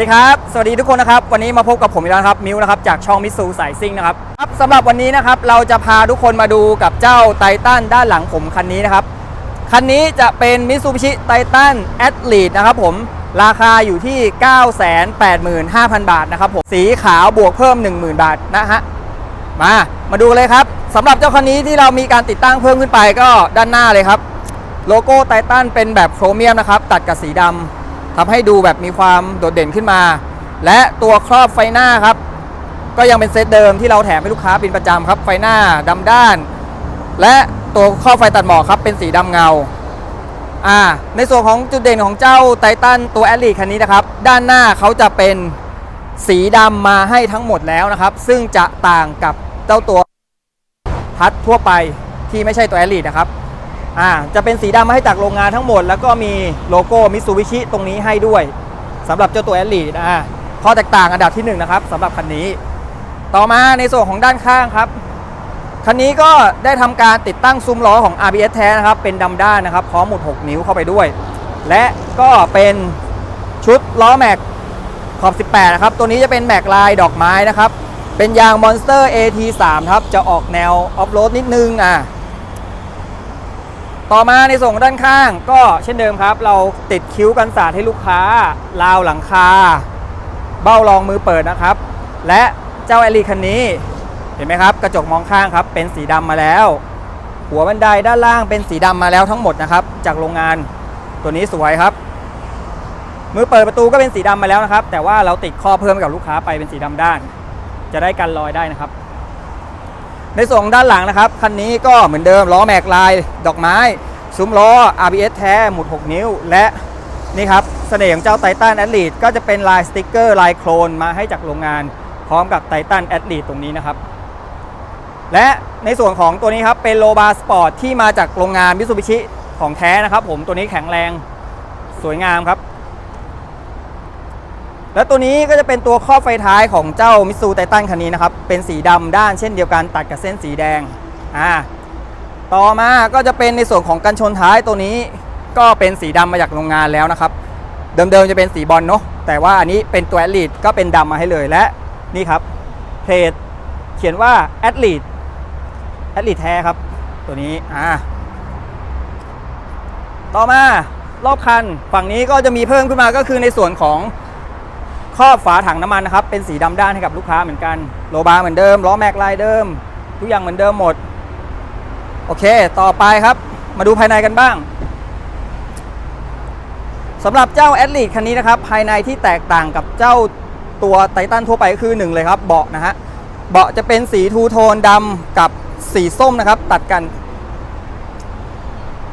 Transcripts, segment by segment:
วัสดีครับ สวัสดีทุกคนนะครับ วันนี้มาพบกับผมอีกแล้วครับ มิวนะครับ จากช่องมิสูสายซิ่งนะครับครับสำหรับวันนี้นะครับ เราจะพาทุกคนมาดูกับเจ้าไททันด้านหลังผมคันนี้นะครับ คันนี้จะเป็นมิ t ูบิชิไททันแอดลีดนะครับผม ราคาอยู่ที่ 985,000 บาทนะครับผม สีขาวบวกเพิ่ม 10,000 บาทนะฮะ มา มาดูเลยครับสำหรับเจ้าคันนี้ที่เรามีการติดตั้งเพิ่มขึ้นไปก็ด้านหน้าเลยครับ โลโก้ไททันเป็นแบบโครเมียมนะครับ ตัดกับสีดำ ทำให้ดูแบบมีความโดดเด่นขึ้นมา และตัวครอบไฟหน้าครับ ก็ยังเป็นเซตเดิมที่เราแถมให้ลูกค้าเป็นประจำครับ ไฟหน้าดำด้าน และตัวครอบไฟตัดหมอกครับเป็นสีดำเงาอ่าในส่วนของจุดเด่นของเจ้าไททันตัวแอดลีคันนี้นะครับ ด้านหน้าเขาจะเป็นสีดำมาให้ทั้งหมดแล้วนะครับ ซึ่งจะต่างกับเจ้าตัวพัดทั่วไปที่ไม่ใช่ตัวแอดลีนะครับ อ่าจะเป็นสีดำมาให้จากโรงงานทั้งหมด แล้วก็มีโลโก้มิตซูบิชิตรงนี้ให้ด้วยสำหรับเจ้าตัวแอดลีอ่าข้อแตกต่างอันดับที่หนึ่งนะครับสำหรับคันนี้ ต่อมาในส่วนของด้านข้างครับ คันนี้ก็ได้ทำการติดตั้งซุ้มล้อของ RBS แท้นะครับ เป็นดำด้านนะครับ พร้อมหมุด 6 นิ้วเข้าไปด้วย และก็เป็นชุดล้อแม็กขอบ 18 นะครับ ตัวนี้จะเป็นแม็กลายดอกไม้นะครับ เป็นยาง Monster AT3 ครับ จะออกแนวออฟโรดนิดนึงอะ ต่อมาในส่วนของด้านข้างก็เช่นเดิมครับ เราติดคิ้วกันสาดให้ลูกค้าราวหลังคา เบ้ารองมือเปิดนะครับ และเจ้าแอลีคันนี้เห็นไหมครับ กระจกมองข้างครับ เป็นสีดำมาแล้ว หัวบันไดด้านล่างเป็นสีดำมาแล้วทั้งหมดนะครับ จากโรงงานตัวนี้สวยครับ มือเปิดประตูก็เป็นสีดำมาแล้วนะครับ แต่ว่าเราติดข้อเพิ่มกับลูกค้าไปเป็นสีดำด้าน จะได้กันรอยได้นะครับ ในส่วนของด้านหลังนะครับ คันนี้ก็เหมือนเดิมล้อแม็กลาย ดอกไม้ ซุ้มล้อ RBS แท้หมุด 6 นิ้ว และนี่ครับเสน่ห์ของเจ้าไททันแอดลีดก็จะเป็นลายสติกเกอร์ลายโครนมาให้จากโรงงาน พร้อมกับไททันแอดลีดตรงนี้นะครับ และในส่วนของตัวนี้ครับเป็นโลบาสปอร์ตที่มาจากโรงงานมิซูบิชิของแท้นะครับ ผมตัวนี้แข็งแรงสวยงามครับ และตัวนี้ก็จะเป็นตัวครอบไฟท้ายของเจ้ามิ t ซูไททันคันนี้นะครับ เป็นสีดำด้านเช่นเดียวกันตัดกับเส้นสีแดงอ่าต่อมาก็จะเป็นในส่วนของกันชนท้ายตัวนี้ก็เป็นสีดำมาจากโรงงานแล้วนะครับ เดิมๆจะเป็นสีบอลเนาะแต่ว่าอันนี้เป็นตัวแอดลีดก็เป็นดำมาให้เลยและนี่ครับเพจเขียนว่าแอดลีดแอดลีดแท้ครับ ตัวนี้อ่าต่อมารอบคันฝั่งนี้ก็จะมีเพิ่มขึ้นมาก็คือในส่วนของ รอบฝาถังน้ำมันนะครับ เป็นสีดำด้านให้กับลูกค้าเหมือนกัน โลบาร์เหมือนเดิม ล้อแม็กลายเดิม ทุกอย่างเหมือนเดิมหมด โอเค ต่อไปครับ มาดูภายในกันบ้างสำหรับเจ้าแอดลีดคันนี้นะครับ ภายในที่แตกต่างกับเจ้าตัวไททันทั่วไปก็คือหนึ่งเลยครับ เบาะนะฮะ เบาะจะเป็นสีทูโทนดำกับสีส้มนะครับ ตัดกัน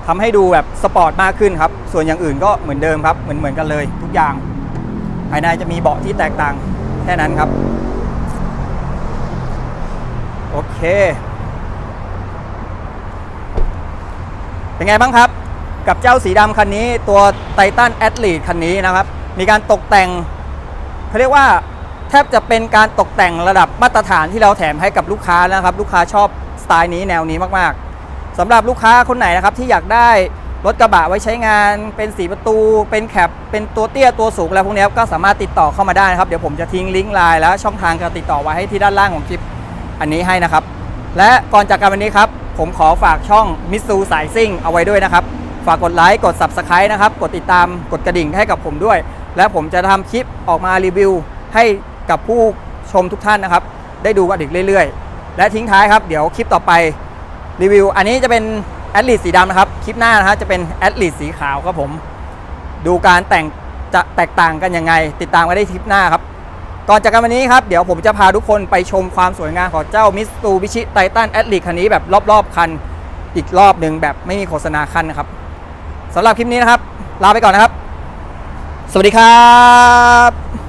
ทำให้ดูแบบสปอร์ตมากขึ้นครับ ส่วนอย่างอื่นก็เหมือนเดิมครับ เหมือนเหมือนกันเลยทุกอย่าง ภายในจะมีเบาะที่แตกต่างแค่นั้นครับ โอเค เป็นไงบ้างครับกับเจ้าสีดำคันนี้ตัวไททันแอดลีดคันนี้นะครับ มีการตกแต่งเขาเรียกว่าแทบจะเป็นการตกแต่งระดับมาตรฐานที่เราแถมให้กับลูกค้านะครับ ลูกค้าชอบสไตล์นี้แนวนี้มากๆสำหรับลูกค้าคนไหนนะครับที่อยากได้ รถกระบะไว้ใช้งานเป็นสีประตู เป็นแคปเป็นตัวเตี้ยตัวสูงอะไรพวกนี้ก็สามารถติดต่อเข้ามาได้นะครับเดี๋ยวผมจะทิ้งลิงก์ไลน์และช่องทางการติดต่อไว้ให้ที่ด้านล่างของคลิปอันนี้ให้นะครับ และก่อนจากกันวันนี้ครับผมขอฝากช่องมิสูสายซิ่งเอาไว้ด้วยนะครับ ฝากกดไลค์กด Subscribe นะครับ กดติดตามกดกระดิ่งให้กับผมด้วย และผมจะทำคลิปออกมารีวิว ให้กับผู้ชมทุกท่านนะครับ ได้ดูกันอีกเรื่อย ๆ และทิ้งท้ายครับ เดี๋ยวคลิปต่อไปรีวิว อันนี้จะเป็น แอดลีดสีดำนะครับ คลิปหน้านะฮะจะเป็นแอดลีดสีขาวครับผม ดูการแต่งจะแตกต่างกันยังไง ติดตามกันได้คลิปหน้าครับ ก่อนจากกันวันนี้ครับ เดี๋ยวผมจะพาทุกคนไปชมความสวยงามของเจ้ามิสตูบิชิไททันแอดลีคันนี้แบบรอบๆคันอีกรอบหนึ่งแบบไม่มีโฆษณาคันนะครับสำหรับคลิปนี้นะครับ ลาไปก่อนนะครับ สวัสดีครับ